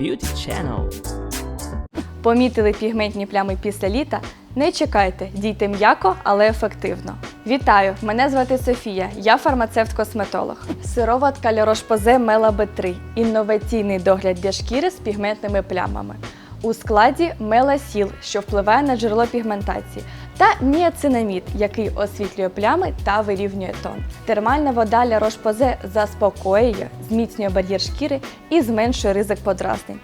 Beauty Channel. Помітили пігментні плями після літа? Не чекайте, дійте м'яко, але ефективно. Вітаю! Мене звати Софія, я фармацевт-косметолог. Сироватка La Roche-Posay Mela B3 – інноваційний догляд для шкіри з пігментними плямами. У складі меласіл, що впливає на джерело пігментації, та ніацинамід, який освітлює плями та вирівнює тон. Термальна вода La Roche-Posay заспокоює, зміцнює бар'єр шкіри і зменшує ризик подразнень.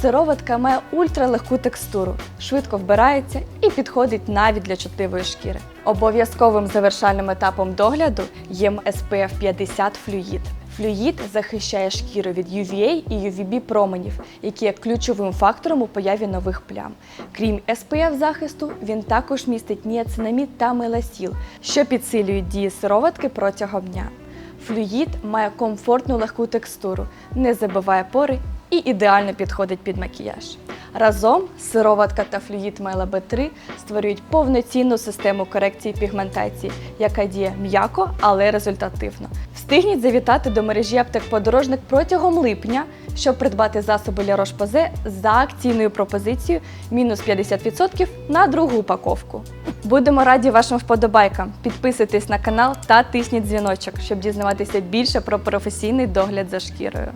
Сироватка має ультралегку текстуру, швидко вбирається і підходить навіть для чутливої шкіри. Обов'язковим завершальним етапом догляду є SPF 50 флюїд. Флюїд захищає шкіру від UVA і UVB променів, які є ключовим фактором у появі нових плям. Крім SPF захисту, він також містить ніацинамід та меласіл, що підсилюють дії сироватки протягом дня. Флюїд має комфортну легку текстуру, не забиває пори і ідеально підходить під макіяж. Разом сироватка та флюїд Мела B3 створюють повноцінну систему корекції пігментації, яка діє м'яко, але результативно. Встигніть завітати до мережі аптек подорожник протягом липня, щоб придбати засоби для Roche-Posay за акційною пропозицією мінус 50% на другу упаковку. Будемо раді вашим вподобайкам. Підписуйтесь на канал та тисніть дзвіночок, щоб дізнаватися більше про професійний догляд за шкірою.